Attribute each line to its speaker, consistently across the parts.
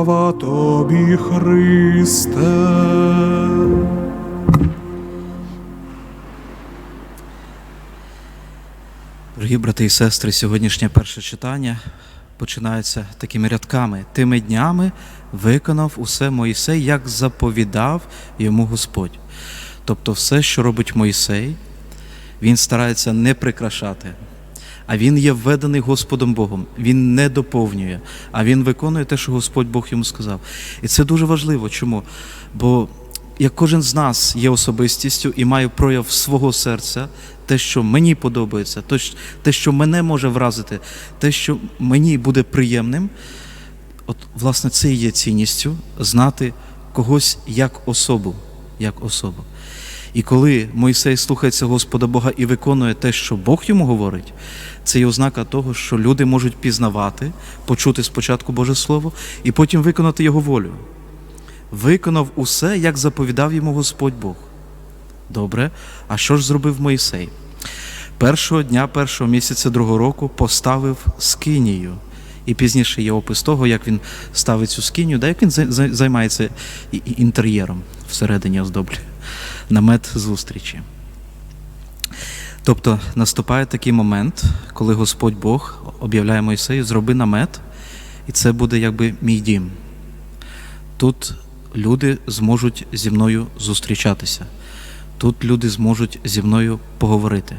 Speaker 1: Слава тобі, Христе.
Speaker 2: Дорогі брати і сестри, сьогоднішнє перше читання починається такими рядками: тими днями виконав усе Моїсей, як заповідав йому Господь. Тобто, все, що робить Моїсей, він старається не прикрашати, а він є введений Господом Богом. Він не доповнює, а він виконує те, що Господь Бог йому сказав. І це дуже важливо. Чому? Бо як кожен з нас є особистістю і має прояв свого серця, те, що мені подобається, те, що мене може вразити, те, що мені буде приємним, от, власне, це і є цінністю знати когось як особу. Як особу. І коли Мойсей слухається Господа Бога і виконує те, що Бог йому говорить, це є ознака того, що люди можуть пізнавати, почути спочатку Боже Слово і потім виконати Його волю. Виконав усе, як заповідав йому Господь Бог. Добре, а що ж зробив Моїсей? Першого дня першого місяця другого року поставив скинію. І пізніше є опис того, як він ставить цю скинію, да, як він зай- зай- займається інтер'єром всередині оздоблює намет зустрічі. Тобто наступає такий момент, коли Господь Бог об'являє Мойсею, зроби намет, і це буде якби мій дім. Тут люди зможуть зі мною зустрічатися. Тут люди зможуть зі мною поговорити.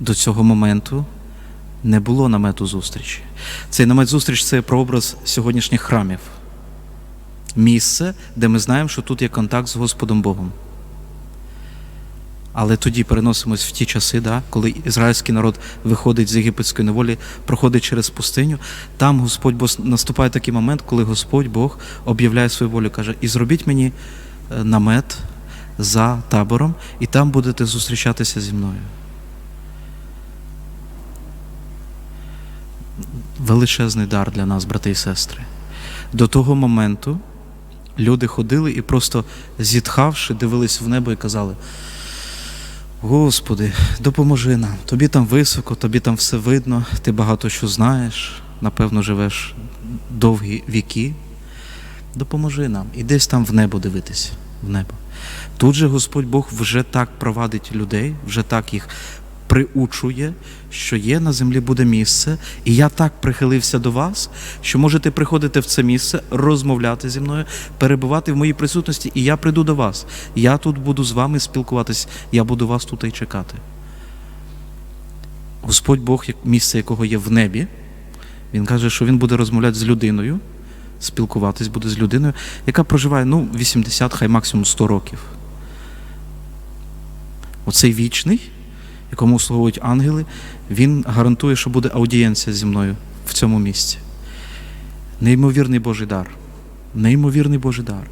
Speaker 2: До цього моменту не було намету зустрічі. Цей намет зустріч це прообраз сьогоднішніх храмів. Місце, де ми знаємо, що тут є контакт з Господом Богом. Але тоді переносимось в ті часи, да, коли ізраїльський народ виходить з єгипетської неволі, проходить через пустиню. Там Господь Бог наступає такий момент, коли Господь Бог об'являє свою волю, каже: І зробіть мені е, намет за табором, і там будете зустрічатися зі мною. Величезний дар для нас, брати і сестри. До того моменту люди ходили і просто зітхавши, дивились в небо і казали: Господи, допоможи нам, тобі там високо, тобі там все видно, ти багато що знаєш, напевно, живеш довгі віки. Допоможи нам і десь там в небо дивитись, в небо. Тут же Господь Бог вже так провадить людей, вже так їх приучує, що є на землі буде місце, і я так прихилився до вас, що можете приходити в це місце, розмовляти зі мною, перебувати в моїй присутності, і я прийду до вас. Я тут буду з вами спілкуватись, я буду вас тут і чекати. Господь Бог, місце якого є в небі, Він каже, що Він буде розмовляти з людиною, спілкуватись буде з людиною, яка проживає ну, 80, хай максимум 100 років. Оцей вічний, якому слугують ангели, він гарантує, що буде аудієнція зі мною в цьому місці. Неймовірний Божий дар. Неймовірний Божий дар.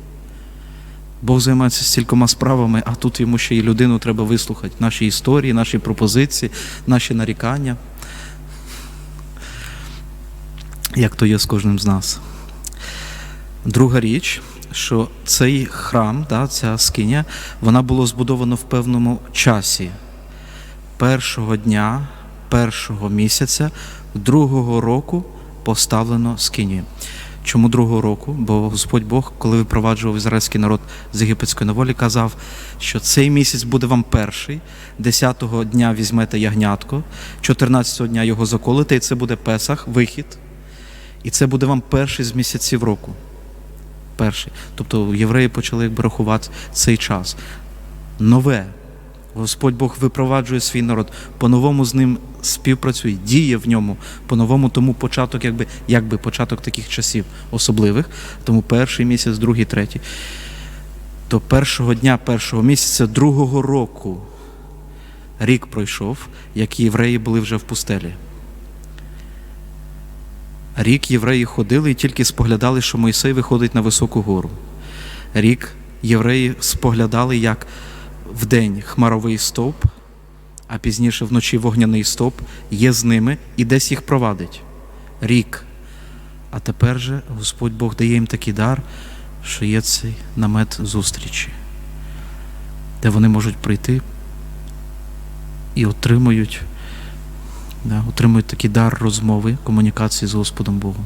Speaker 2: Бог займається стількома справами, а тут йому ще й людину треба вислухати. Наші історії, наші пропозиції, наші нарікання. Як то є з кожним з нас. Друга річ, що цей храм, да, ця скиня, вона була збудована в певному часі. Першого дня, першого місяця, другого року поставлено скинію. Чому другого року? Бо Господь Бог, коли випроваджував ізраїльський народ з єгипетської неволі, казав, що цей місяць буде вам перший, 10-го дня візьмете ягнятко, 14-го дня його заколите, і це буде Песах, вихід. І це буде вам перший з місяців року. Перший. Тобто євреї почали якби рахувати цей час. Нове. Господь Бог випроваджує свій народ, по-новому з ним співпрацює, діє в ньому, по-новому тому початок, якби, якби початок таких часів особливих, тому перший місяць, другий, третій. До першого дня першого місяця другого року рік пройшов, як євреї були вже в пустелі. Рік євреї ходили і тільки споглядали, що Мойсей виходить на високу гору. Рік євреї споглядали, як вдень хмаровий стовп, а пізніше вночі вогняний стовп є з ними і десь їх провадить. Рік. А тепер же Господь Бог дає їм такий дар, що є цей намет зустрічі, де вони можуть прийти і отримують да, отримують такий дар розмови, комунікації з Господом Богом.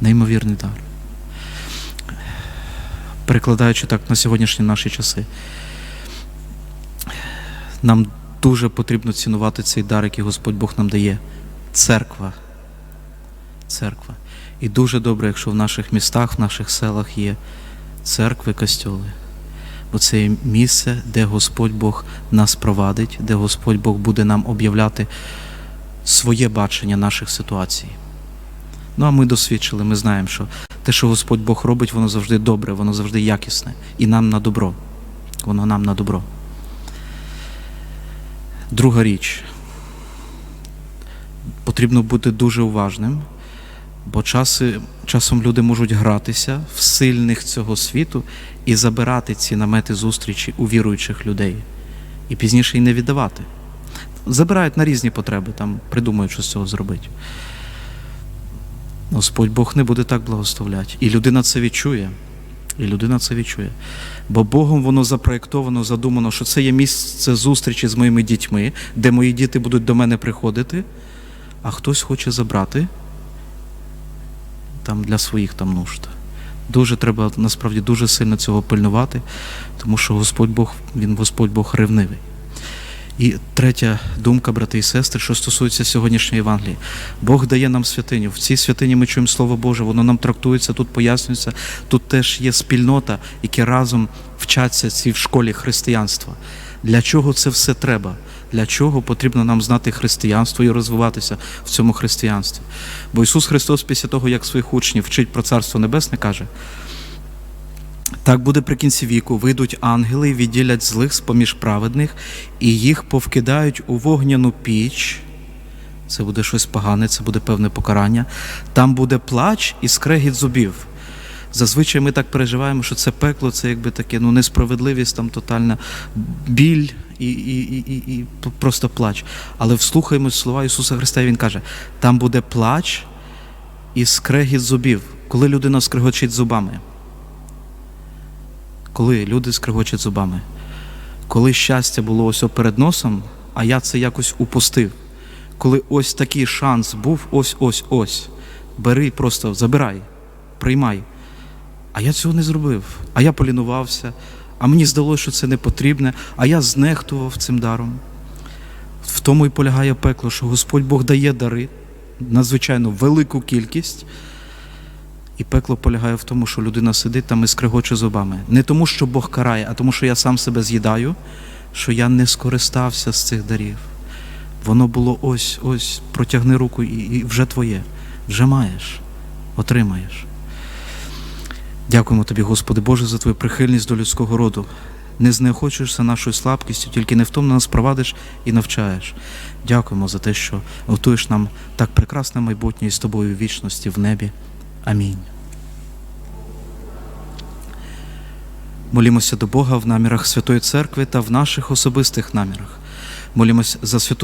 Speaker 2: Неймовірний дар. Перекладаючи так на сьогоднішні наші часи, нам дуже потрібно цінувати цей дар, який Господь Бог нам дає. Церква. Церква. І дуже добре, якщо в наших містах, в наших селах є церкви, костьоли. Бо це є місце, де Господь Бог нас провадить, де Господь Бог буде нам об'являти своє бачення наших ситуацій. Ну а ми досвідчили, ми знаємо, що те, що Господь Бог робить, воно завжди добре, воно завжди якісне. І нам на добро. Воно нам на добро. Друга річ. Потрібно бути дуже уважним, бо часи, часом люди можуть гратися в сильних цього світу і забирати ці намети зустрічі у віруючих людей. І пізніше й не віддавати. Забирають на різні потреби, там придумають, що з цього зробити. Господь Бог не буде так благословляти. І людина це відчує. І людина це відчує. Бо Богом воно запроєктовано, задумано, що це є місце зустрічі з моїми дітьми, де мої діти будуть до мене приходити, а хтось хоче забрати там для своїх там нужд. Дуже треба насправді дуже сильно цього пильнувати, тому що Господь Бог, він Господь Бог ревнивий. І третя думка, брати і сестри, що стосується сьогоднішньої Євангелії. Бог дає нам святиню. В цій святині ми чуємо Слово Боже, воно нам трактується, тут пояснюється. Тут теж є спільнота, які разом вчаться цій в школі християнства. Для чого це все треба? Для чого потрібно нам знати християнство і розвиватися в цьому християнстві? Бо Ісус Христос, після того, як своїх учнів вчить про Царство Небесне, каже: так буде при кінці віку, вийдуть ангели і відділять злих з поміж праведних, і їх повкидають у вогняну піч. Це буде щось погане, це буде певне покарання. Там буде плач і скрегіт зубів. Зазвичай ми так переживаємо, що це пекло, це якби таке ну, несправедливість, там тотальна біль і, і, і, і, просто плач. Але вслухаємось слова Ісуса Христа, і Він каже: там буде плач і скрегіт зубів, коли людина скрегочить зубами коли люди скригочуть зубами, коли щастя було ось перед носом, а я це якось упустив. Коли ось такий шанс був, ось ось ось. Бери, просто забирай, приймай. А я цього не зробив. А я полінувався, а мені здалося, що це не потрібне, а я знехтував цим даром. В тому і полягає пекло, що Господь Бог дає дари, надзвичайно велику кількість. І пекло полягає в тому, що людина сидить там і скригоче зубами. Не тому, що Бог карає, а тому, що я сам себе з'їдаю, що я не скористався з цих дарів. Воно було ось, ось, протягни руку і, і вже твоє, вже маєш, отримаєш. Дякуємо тобі, Господи Боже, за твою прихильність до людського роду. Не знеохочуєшся нашою слабкістю, тільки невтомно нас провадиш і навчаєш. Дякуємо за те, що готуєш нам так прекрасне майбутнє із тобою в вічності в небі. Амінь. Молімося до Бога в намірах Святої Церкви та в наших особистих намірах. Молімось за святу